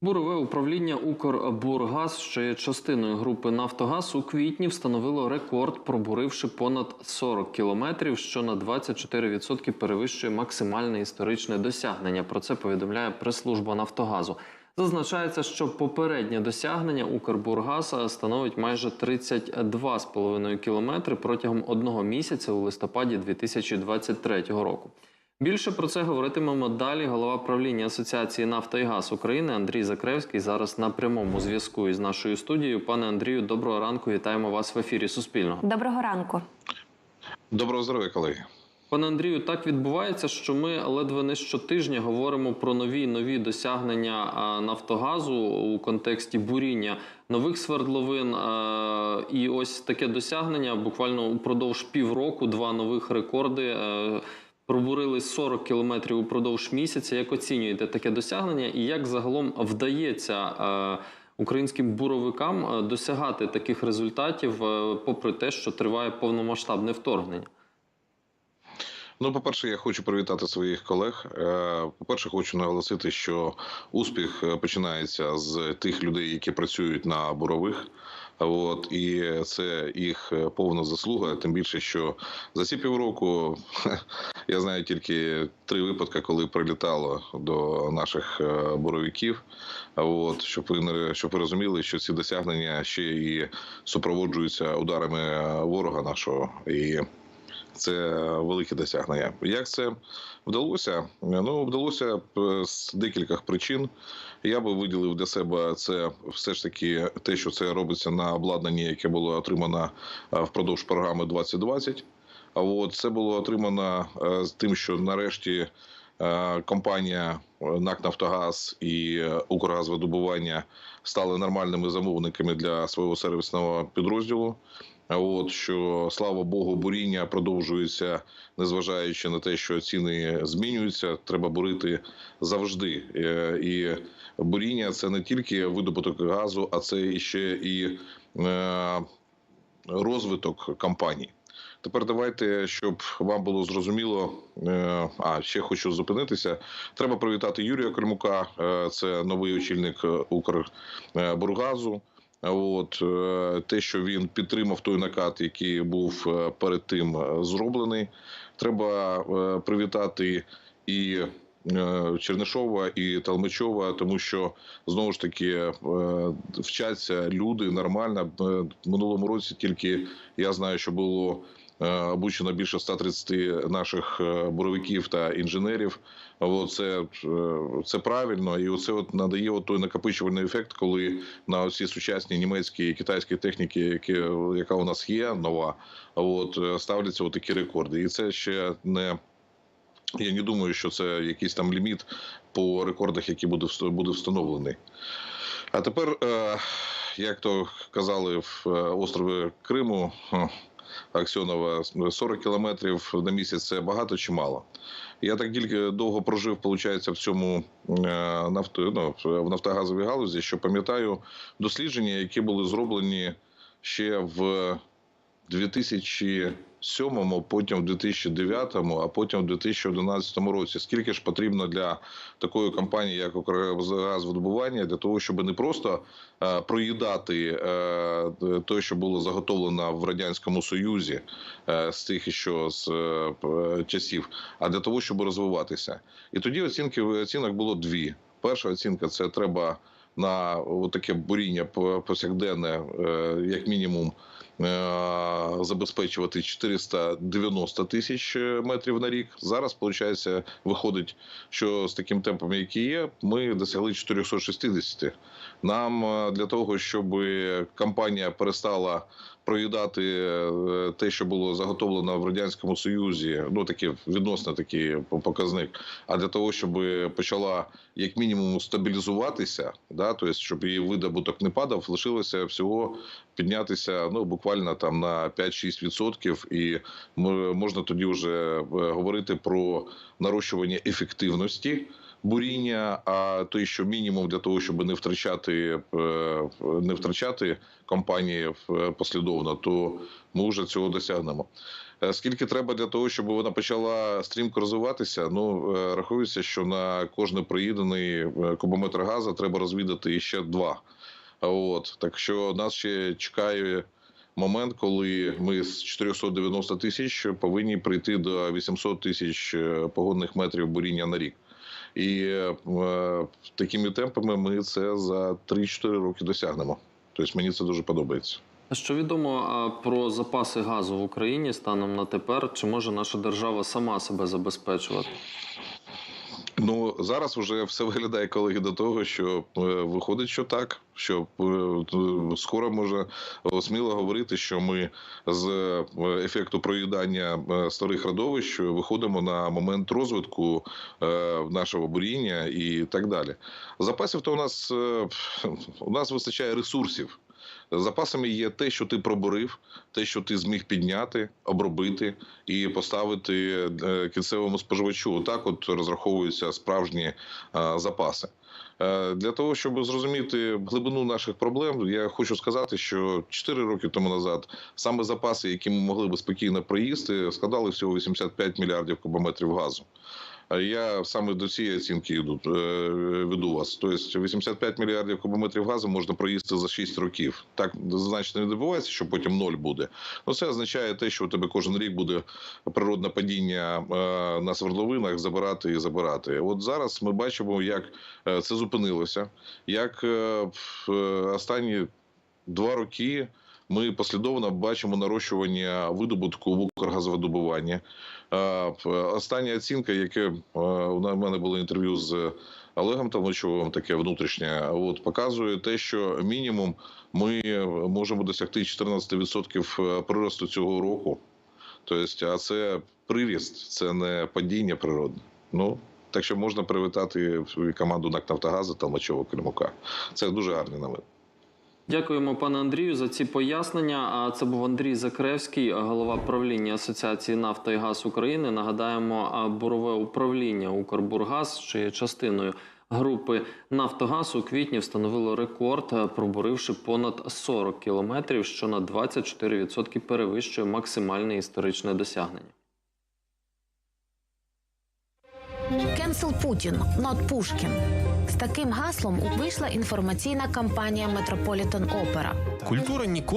Бурове управління Укрбургаз, що є частиною групи Нафтогаз, у квітні встановило рекорд, пробуривши понад 40 кілометрів, що на 24% перевищує максимальне історичне досягнення. Про це повідомляє прес-служба Нафтогазу. Зазначається, що попереднє досягнення Укрбургаз становить майже 32,5 кілометри протягом одного місяця у листопаді 2023 року. Більше про це говоритимемо далі. Голова правління Асоціації «Нафта і газ України Андрій Закревський зараз на прямому зв'язку із нашою студією. Пане Андрію, доброго ранку. Вітаємо вас в ефірі Суспільного. Доброго ранку. Доброго здоров'я, колеги. Пане Андрію, так відбувається, що ми ледве не щотижня говоримо про нові нові досягнення Нафтогазу у контексті буріння нових свердловин. І ось таке досягнення буквально упродовж півроку, два нових рекорди. Пробурили 40 кілометрів упродовж місяця. Як оцінюєте таке досягнення, і як загалом вдається е, українським буровикам е, досягати таких результатів, е, попри те, що триває повномасштабне вторгнення? Ну, по-перше, я хочу привітати своїх колег. Е, По-перше, хочу наголосити, що успіх починається з тих людей, які працюють на бурових. От і це їх повна заслуга. Тим більше, що за ці півроку я знаю тільки три випадки, коли прилітало до наших е, буровиків. От щоб ви не щоб ви розуміли, що ці досягнення ще і супроводжуються ударами ворога нашого і. Це велике досягнення. Як це вдалося? Ну вдалося з декількох причин. Я би виділив для себе це все ж таки те, що це робиться на обладнанні, яке було отримано е, впродовж програми 2020. От це було отримано е, з тим, що нарешті е, компанія НАК Нафтогаз і Укргазвидобування стали нормальними замовниками для свого сервісного підрозділу. От що слава Богу, буріння продовжується, незважаючи на те, що ціни змінюються. Треба бурити завжди. Е, І буріння це не тільки видобуток газу, а це ще і е, розвиток компаній. Тепер давайте, щоб вам було зрозуміло. е, А ще хочу зупинитися. Треба привітати Юрія Кремука. е, Це новий очільник Укрбургазу. От е, те, що він підтримав той накат, який був е, перед тим е, зроблений, треба е, привітати і е, Чернишова і Талмачова, тому що знову ж таки е, вчаться люди нормально. Е, В минулому році тільки я знаю, що було е, обучено більше 130 наших е, буровиків та інженерів. Це, е, це правильно, і оце от надає от той накопичувальний ефект, коли на всі сучасні німецькі і китайські техніки, які яка у нас є нова, от е, ставляться от такі рекорди, і це ще не. Я не думаю, що це якийсь там ліміт по рекордах, які буде буде встановлений. А тепер, е, як то казали в е, острові Криму, е, Аксьонова 40 кілометрів на місяць це багато чи мало. Я так тільки довго прожив, виходить, в цьому нафту, ну, в нафтогазовій галузі, що пам'ятаю дослідження, які були зроблені ще в 2007, потім в 2009, а потім в 2011 році. Скільки ж потрібно для такої компанії, як «Укргазвидобування», для того, щоб не просто е, проїдати е, те, що було заготовлено в радянському союзі е, з тих, що з часів, а для того, щоб розвиватися. І тоді оцінки оцінок було дві. Перша оцінка це треба на таке буріння по- повсякденне, як мінімум. Е, Забезпечувати 490 тисяч метрів на рік. Зараз, виходить, виходить, що з таким темпом, який є, ми досягли 460. Нам е, для того, щоб компанія перестала проїдати е, те, що було заготовлено в радянському союзі, ну такі відносно такий показник. А для того, щоб почала як мінімум стабілізуватися, да, тобто, щоб її видобуток не падав, лишилося всього піднятися ну буквально там на 5-6%, і можна тоді вже е, говорити про нарощування ефективності. Буріння, а той, що мінімум для того, щоб не втрачати е, не втрачати компанії е, послідовно, то ми вже цього досягнемо. Скільки треба для того, щоб вона почала стрімко розвиватися? Ну рахується, що на кожний проїдений кубометр газу треба розвідати ще два. От так що нас ще чекає момент, коли ми з 490 тисяч повинні прийти до 800 тисяч е, погодних метрів буріння на рік. І е, такими темпами ми це за 3-4 роки досягнемо. Тобто мені це дуже подобається. Що відомо про запаси газу в Україні станом на тепер? Чи може наша держава сама себе забезпечувати? Ну зараз вже все виглядає колеги до того, що е, виходить, що так, що е, скоро можна е, сміло говорити, що ми з е, ефекту проїдання е, старих родовищ виходимо на момент розвитку е, нашого буріння і так далі. Запасів то у нас е, у нас вистачає ресурсів. Запасами є те, що ти пробурив, те, що ти зміг підняти, обробити і поставити е, кінцевому споживачу. Так, от розраховуються справжні е, запаси. Е, Для того щоб зрозуміти глибину наших проблем, я хочу сказати, що 4 роки тому назад саме запаси, які ми могли би спокійно проїсти, складали всього 85 мільярдів кубометрів газу. Я саме до цієї оцінки йду, е, веду вас. Тобто 85 мільярдів кубометрів газу можна проїсти за 6 років. Так значно не добувається, що потім ноль буде. Ну це означає те, що у тебе кожен рік буде природне падіння е, на свердловинах забирати і забирати. От зараз ми бачимо, як е, це зупинилося, як останні два роки. Ми послідовно бачимо нарощування видобутку в Укргазвидобуванні. Е, Остання оцінка, яке е, у мене було інтерв'ю з Олегом Толмачовим, таке внутрішнє, от показує те, що мінімум ми можемо досягти 14% приросту цього року. Тобто, а це приріст, це не падіння природне. Ну так що можна привітати команду НАК Нафтогазу Толмачова Кремука. Це дуже гарний новин. Дякуємо, пане Андрію, за ці пояснення. А це був Андрій Закревський, голова правління Асоціації нафта і газ України. Нагадаємо, бурове управління Укрбургаз, що є частиною групи Нафтогаз, у квітні встановило рекорд, пробуривши понад 40 кілометрів, що на 24% перевищує максимальне історичне досягнення. Cancel Путін, нот Пушкін. З таким гаслом вийшла інформаційна кампанія Метрополітен Опера. Культура ніколи